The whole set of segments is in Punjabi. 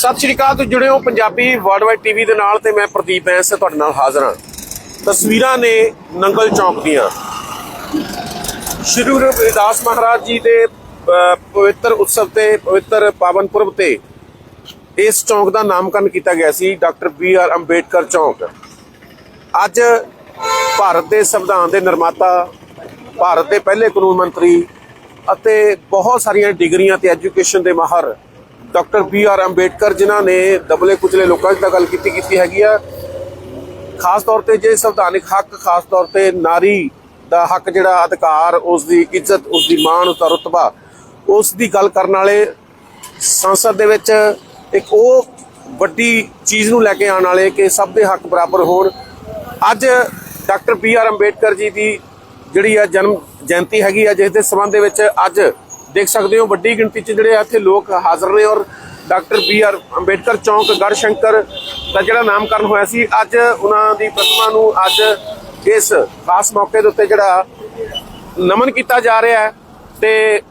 ਸਤਿ ਸ਼੍ਰੀ ਅਕਾਲ ਤੁਸੀਂ ਜੁੜੇ ਹੋ ਪੰਜਾਬੀ ਵਰਲਡਵਾਈਡ ਟੀਵੀ ਦੇ ਨਾਲ ਤੇ ਮੈਂ ਪ੍ਰਦੀਪ ਐਸ, ਤੁਹਾਡੇ ਨਾਲ ਹਾਜ਼ਰ ਹਾਂ। ਤਸਵੀਰਾਂ ਨੇ ਨੰਗਲ ਚੌਂਕ ਦੀਆਂ। ਸ਼੍ਰੀ ਗੁਰੂ ਰਵਿਦਾਸ ਮਹਾਰਾਜ ਜੀ ਦੇ ਪਵਿੱਤਰ ਉਤਸਵ ਤੇ, ਪਵਿੱਤਰ ਪਾਵਨ ਪੁਰਬ ਤੇ ਇਸ ਚੌਂਕ ਦਾ ਨਾਮਕਰਨ ਕੀਤਾ ਗਿਆ ਸੀ ਡਾਕਟਰ ਬੀ ਆਰ ਅੰਬੇਡਕਰ ਚੌਂਕ। ਅੱਜ ਭਾਰਤ ਦੇ ਸੰਵਿਧਾਨ ਦੇ ਨਿਰਮਾਤਾ, ਭਾਰਤ ਦੇ ਪਹਿਲੇ ਕਾਨੂੰਨ ਮੰਤਰੀ ਅਤੇ ਬਹੁਤ ਸਾਰੀਆਂ ਡਿਗਰੀਆਂ ਤੇ ਐਜੂਕੇਸ਼ਨ ਦੇ ਮਾਹਰ ਡਾਕਟਰ ਬੀ ਆਰ ਅੰਬੇਡਕਰ ਜਿਨ੍ਹਾਂ ਨੇ ਦਬਲੇ ਕੁਚਲੇ ਲੋਕਾਂ ਦੀ ਤਾਂ ਗੱਲ ਕੀਤੀ ਕੀਤੀ ਹੈਗੀ ਆ। ਖਾਸ ਤੌਰ ਤੇ ਜੇ ਸੰਵਿਧਾਨਿਕ ਹੱਕ, ਖਾਸ ਤੌਰ ਤੇ ਨਾਰੀ ਦਾ ਹੱਕ ਜਿਹੜਾ ਅਧਿਕਾਰ, ਉਸ ਦੀ ਇੱਜ਼ਤ, ਉਸ ਦੀ ਮਾਣ, ਉਸ ਦਾ ਰੁਤਬਾ, ਉਸ ਦੀ ਗੱਲ ਕਰਨ ਵਾਲੇ ਸੰਸਦ ਦੇ ਵਿੱਚ ਇੱਕ ਉਹ ਵੱਡੀ ਚੀਜ਼ ਨੂੰ ਲੈ ਕੇ ਆਉਣ ਵਾਲੇ ਕਿ ਸਭ ਦੇ ਹੱਕ ਬਰਾਬਰ ਹੋਣ। ਅੱਜ doctor B R Ambedkar ji ਦੀ ਜਿਹੜੀ ਆ ਜਨਮ ਜਯੰਤੀ ਹੈਗੀ ਆ, ਜਿਸ ਦੇ ਸੰਬੰਧ ਦੇ ਵਿੱਚ ਅੱਜ ਦੇਖ ਸਕਦੇ ਹੋ ਵੱਡੀ ਗਿਣਤੀ 'ਚ ਜਿਹੜੇ ਆ ਇੱਥੇ ਲੋਕ ਹਾਜ਼ਰ ਨੇ ਔਰ ਡਾਕਟਰ ਬੀ ਆਰ ਅੰਬੇਡਕਰ ਚੌਂਕ ਗੜ ਸ਼ੰਕਰ ਦਾ ਜਿਹੜਾ ਨਾਮਕਰਨ ਹੋਇਆ ਸੀ, ਅੱਜ ਉਹਨਾਂ ਦੀ ਪ੍ਰਤਿਮਾ ਨੂੰ ਅੱਜ ਇਸ ਖਾਸ ਮੌਕੇ ਦੇ ਉੱਤੇ ਜਿਹੜਾ ਨਮਨ ਕੀਤਾ ਜਾ ਰਿਹਾ ਹੈ ਤੇ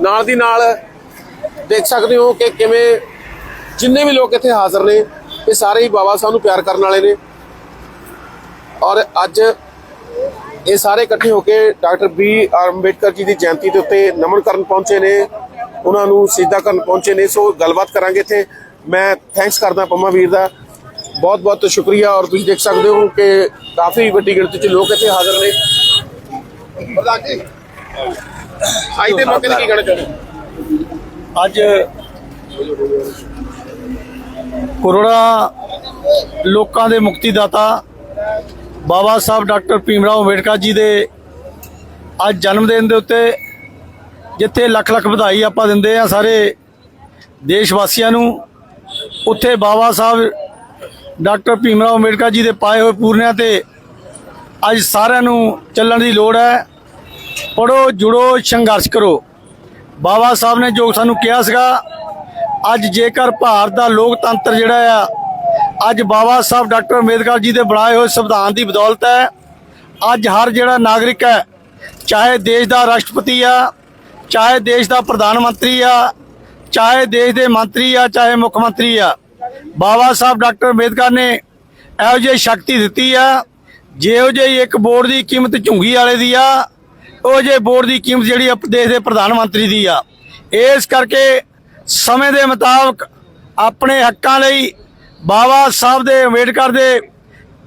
ਨਾਲ ਦੀ ਨਾਲ ਦੇਖ ਸਕਦੇ ਹੋ ਕਿ ਕਿਵੇਂ ਜਿੰਨੇ ਵੀ ਲੋਕ ਇੱਥੇ ਹਾਜ਼ਰ ਨੇ, ਇਹ ਸਾਰੇ ਹੀ ਬਾਬਾ ਸਾਹਿਬ ਨੂੰ ਪਿਆਰ ਕਰਨ ਵਾਲੇ ਨੇ। ਔਰ ਅੱਜ ਇਹ ਸਾਰੇ ਇਕੱਠੇ ਹੋ ਕੇ doctor B R Ambedkar ji ਦੀ ਜਯੰਤੀ ਦੇ ਉੱਤੇ ਨਮਨ ਕਰਨ ਪਹੁੰਚੇ ਨੇ। ਉਹਨਾਂ ਨੂੰ ਸਿੱਧਾ ਕਰਨ ਪਹੁੰਚੇ ਨੇ। ਸੋ ਗੱਲਬਾਤ ਕਰਾਂਗੇ ਇੱਥੇ। ਮੈਂ ਥੈਂਕਸ ਕਰਦਾ ਪੰਮਾ ਵੀਰ ਦਾ। ਬਹੁਤ ਬਹੁਤ ਸ਼ੁਕਰੀਆ ਔਰ ਤੁਸੀਂ ਦੇਖ ਸਕਦੇ ਹੋ ਕਿ ਕਾਫੀ ਵੱਡੀ ਗਿਣਤੀ 'ਚ ਲੋਕ ਇੱਥੇ ਹਾਜ਼ਰ ਨੇ। ਪ੍ਰਧਾਨ ਜੀ, ਅੱਜ ਦੇ ਮੌਕੇ ਤੇ ਕੀ ਕਹਿਣਾ ਚਾਹੁੰਦੇ ਅੱਜ ਕਰੋੜਾਂ ਲੋਕਾਂ ਦੇ ਮੁਕਤੀ ਦਾਤਾ ਬਾਬਾ ਸਾਹਿਬ ਡਾਕਟਰ ਭੀਮਰਾਓ ਅੰਬੇਡਕਰ ਜੀ ਦੇ ਅੱਜ ਜਨਮ ਦਿਨ ਦੇ ਉੱਤੇ ਜਿੱਥੇ ਲੱਖ ਲੱਖ ਵਧਾਈ ਆਪਾਂ ਦਿੰਦੇ ਆ ਸਾਰੇ ਦੇਸ਼ ਵਾਸੀਆਂ ਨੂੰ, ਉੱਥੇ ਬਾਬਾ ਸਾਹਿਬ ਡਾਕਟਰ ਭੀਮਰਾਓ ਅੰਬੇਡਕਰ ਜੀ ਦੇ ਪਾਏ ਹੋਏ ਪੂਰਨਿਆਂ ਤੇ ਅੱਜ ਸਾਰਿਆਂ ਨੂੰ ਚੱਲਣ ਦੀ ਲੋੜ ਹੈ। ਪੜੋ ਜੁੜੋ, ਸੰਘਰਸ਼ ਕਰੋ। ਬਾਬਾ ਸਾਹਿਬ ਨੇ ਜੋ ਸਾਨੂੰ ਕਿਹਾ ਸੀਗਾ, ਅੱਜ ਜੇਕਰ ਭਾਰਤ ਦਾ ਲੋਕਤੰਤਰ ਜਿਹੜਾ ਆ ਅੱਜ ਬਾਬਾ ਸਾਹਿਬ ਡਾਕਟਰ ਅੰਬੇਦਕਰ ਜੀ ਦੇ ਬਣਾਏ ਹੋਏ ਸੰਵਿਧਾਨ ਦੀ ਬਦੌਲਤ ਹੈ। ਅੱਜ ਹਰ ਜਿਹੜਾ ਨਾਗਰਿਕ ਹੈ, ਚਾਹੇ ਦੇਸ਼ ਦਾ ਰਾਸ਼ਟਰਪਤੀ ਆ, ਚਾਹੇ ਦੇਸ਼ ਦਾ ਪ੍ਰਧਾਨ ਮੰਤਰੀ ਆ, ਚਾਹੇ ਦੇਸ਼ ਦੇ ਮੰਤਰੀ ਆ, ਚਾਹੇ ਮੁੱਖ ਮੰਤਰੀ ਆ, ਬਾਬਾ ਸਾਹਿਬ ਡਾਕਟਰ ਅੰਬੇਦਕਰ ਨੇ ਇਹੋ ਜਿਹੀ ਸ਼ਕਤੀ ਦਿੱਤੀ ਆ, ਜਿਹੋ ਜਿਹੀ ਇੱਕ ਬੋਰਡ ਦੀ ਕੀਮਤ ਝੁੰਗੀ ਵਾਲੇ ਦੀ ਆ, ਉਹ ਜੇ ਬੋਰਡ ਦੀ ਕੀਮਤ ਜਿਹੜੀ ਦੇਸ਼ ਦੇ ਪ੍ਰਧਾਨ ਮੰਤਰੀ ਦੀ ਆ। ਇਸ ਕਰਕੇ ਸਮੇਂ ਦੇ ਮੁਤਾਬਕ ਆਪਣੇ ਹੱਕਾਂ ਲਈ ਬਾਬਾ ਸਾਹਿਬ ਦੇ ਅੰਬੇਡਕਰ ਦੇ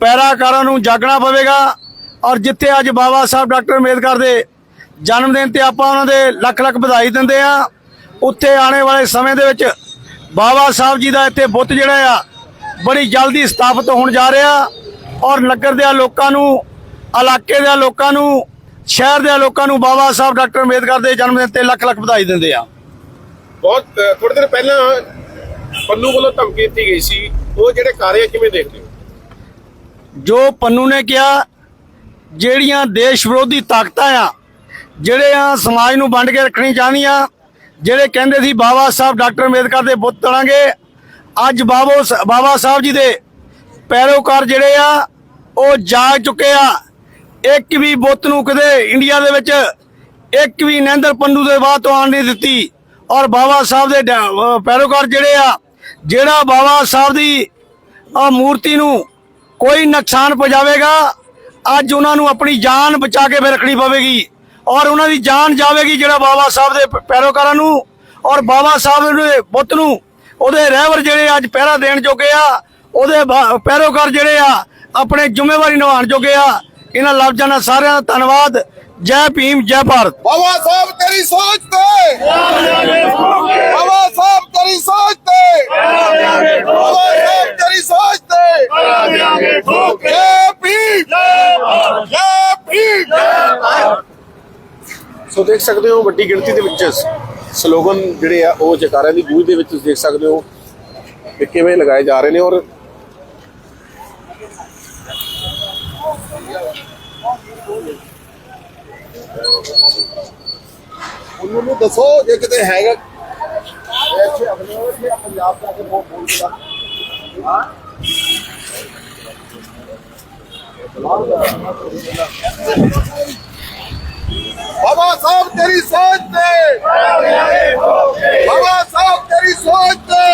ਪੈਰਾਕਾਰਾਂ ਨੂੰ ਜਾਗਣਾ ਪਵੇਗਾ ਔਰ ਜਿੱਥੇ ਅੱਜ ਬਾਬਾ ਸਾਹਿਬ ਡਾਕਟਰ ਅੰਬੇਦਕਰ ਦੇ ਜਨਮ ਦਿਨ ਤੇ ਆਪਾਂ ਉਹਨਾਂ ਦੇ ਲੱਖ ਲੱਖ ਵਧਾਈ ਦਿੰਦੇ ਆ ਉੱਥੇ ਆਉਣੇ ਵਾਲੇ ਸਮੇਂ ਦੇ ਵਿੱਚ ਬਾਬਾ ਸਾਹਿਬ ਜੀ ਦਾ ਇੱਥੇ ਬੁੱਤ ਜਿਹੜਾ ਆ ਬੜੀ ਜਲਦੀ ਸਥਾਪਿਤ ਹੋਣ ਜਾ ਰਿਹਾ ਔਰ ਨਗਰ ਦੇ ਲੋਕਾਂ ਨੂੰ ਇਲਾਕੇ ਦੇ ਲੋਕਾਂ ਨੂੰ ਸ਼ਹਿਰ ਦੇ ਲੋਕਾਂ ਨੂੰ ਬਾਬਾ ਸਾਹਿਬ ਡਾਕਟਰ ਅੰਬੇਦਕਰ ਦੇ ਜਨਮ ਦਿਨ ਤੇ ਲੱਖ ਲੱਖ ਵਧਾਈ ਦਿੰਦੇ ਆ ਬਹੁਤ ਅ, ਥੋੜੇ ਦਿਨ ਪਹਿਲਾਂ ਪੰਨੂ ਵੱਲੋਂ ਧਮਕੀ ਦਿੱਤੀ ਗਈ ਸੀ ਉਹ ਜਿਹੜੇ ਕਾਰੇ ਕਿਵੇਂ ਦੇਖਦੇ ਹੋ? ਜੋ ਪੰਨੂ ਨੇ ਕਿਹਾ, ਜਿਹੜੀਆਂ ਦੇਸ਼ ਵਿਰੋਧੀ ਤਾਕਤਾਂ ਆ, ਜਿਹੜੇ ਆ ਸਮਾਜ ਨੂੰ ਵੰਡ ਕੇ ਰੱਖਣੀ ਚਾਹੁੰਦੀਆਂ, ਜਿਹੜੇ ਕਹਿੰਦੇ ਸੀ ਬਾਬਾ ਸਾਹਿਬ ਡਾਕਟਰ ਅੰਬੇਦਕਰ ਦੇ ਬੁੱਤ ਤੜਾਂਗੇ ਅੱਜ ਬਾਬੋ ਬਾਬਾ ਸਾਹਿਬ ਜੀ ਦੇ ਪੈਰੋਕਾਰ ਜਿਹੜੇ ਆ, ਉਹ ਜਾਗ ਚੁੱਕੇ ਆ। ਇੱਕ ਵੀ ਬੁੱਤ ਨੂੰ ਕਦੇ ਇੰਡੀਆ ਦੇ ਵਿੱਚ, ਇੱਕ ਵੀ ਨਰਿੰਦਰ ਪੰਨੂ ਦੇ ਬਾਅਦ ਤੋਂ ਆਉਣ ਨਹੀਂ ਦਿੱਤੀ। ਔਰ ਬਾਬਾ ਸਾਹਿਬ ਦੇ ਪੈਰੋਕਾਰ ਜਿਹੜੇ ਆ ਜਿਹੜਾ ਬਾਬਾ ਸਾਹਿਬ ਦੀ ਆ ਮੂਰਤੀ ਨੂੰ ਕੋਈ ਨੁਕਸਾਨ ਪਹੁੰਚਾਵੇਗਾ, ਅੱਜ ਉਹਨਾਂ ਨੂੰ ਆਪਣੀ ਜਾਨ ਬਚਾ ਕੇ ਫਿਰ ਰੱਖਣੀ ਪਵੇਗੀ ਔਰ ਉਹਨਾਂ ਦੀ ਜਾਨ ਜਾਵੇਗੀ ਜਿਹੜਾ ਬਾਬਾ ਸਾਹਿਬ ਦੇ ਪੈਰੋਕਾਰਾਂ ਨੂੰ ਔਰ ਬਾਬਾ ਸਾਹਿਬ ਦੇ ਬੁੱਤ ਨੂੰ, ਉਹਦੇ ਰਹਿਬਰ ਜਿਹੜੇ ਅੱਜ ਪਹਿਰਾ ਦੇਣ ਜੋਗੇ ਆ, ਉਹਦੇ ਪੈਰੋਕਾਰ ਜਿਹੜੇ ਆ, ਆਪਣੇ ਜ਼ਿੰਮੇਵਾਰੀ ਨਿਭਾਉਣ ਜੋਗੇ ਆ। ਇਹਨਾਂ ਲਫ਼ਜ਼ਾਂ ਨਾਲ ਸਾਰਿਆਂ ਦਾ ਧੰਨਵਾਦ। ਜੈ ਭੀਮ ਜੈ ਭਾਰਤ। ਬਾਬਾ ਸਾਹਿਬ ਤੇਰੀ ਸੋਚ ਤੇ। ਬਾਬਾ ਸਾਹਿਬ ਤੇਰੀ ਸੋਚ ਤੇ। ਬਾਬਾ ਸਾਹਿਬ ਤੇਰੀ ਸੋਚ ਤੇ। ਜੈ ਭੀਮ ਜੈ ਭੀਮ। ਸੋ ਦੇਖ ਸਕਦੇ ਹੋ ਵੱਡੀ ਗਿਣਤੀ ਦੇ ਵਿੱਚ ਸਲੋਗਨ ਜਿਹੜੇ ਆ ਉਹ ਜਕਾਰਿਆਂ ਦੀ ਗੂੰਜ ਦੇ ਵਿੱਚ ਤੁਸੀਂ ਦੇਖ ਸਕਦੇ ਹੋ ਕਿ ਕਿਵੇਂ ਲਗਾਏ ਜਾ ਰਹੇ ਨੇ ਔਰ ਉਹਨਾਂ ਨੂੰ ਦੱਸੋ ਜੇ ਕਿਤੇ ਹੈਗਾ। ਐਸੇ ਆਪਣੇ ਉਹ ਕਿ ਪੰਜਾਬ ਜਾ ਕੇ ਬਹੁਤ ਬੋਲਦਾ ਹਾਂ ਬਾਬਾ ਸਾਹਿਬ, ਤੇਰੀ ਸੋਚ ਤੇ। ਬਾਬਾ ਸਾਹਿਬ, ਤੇਰੀ ਸੋਚ ਤੇ।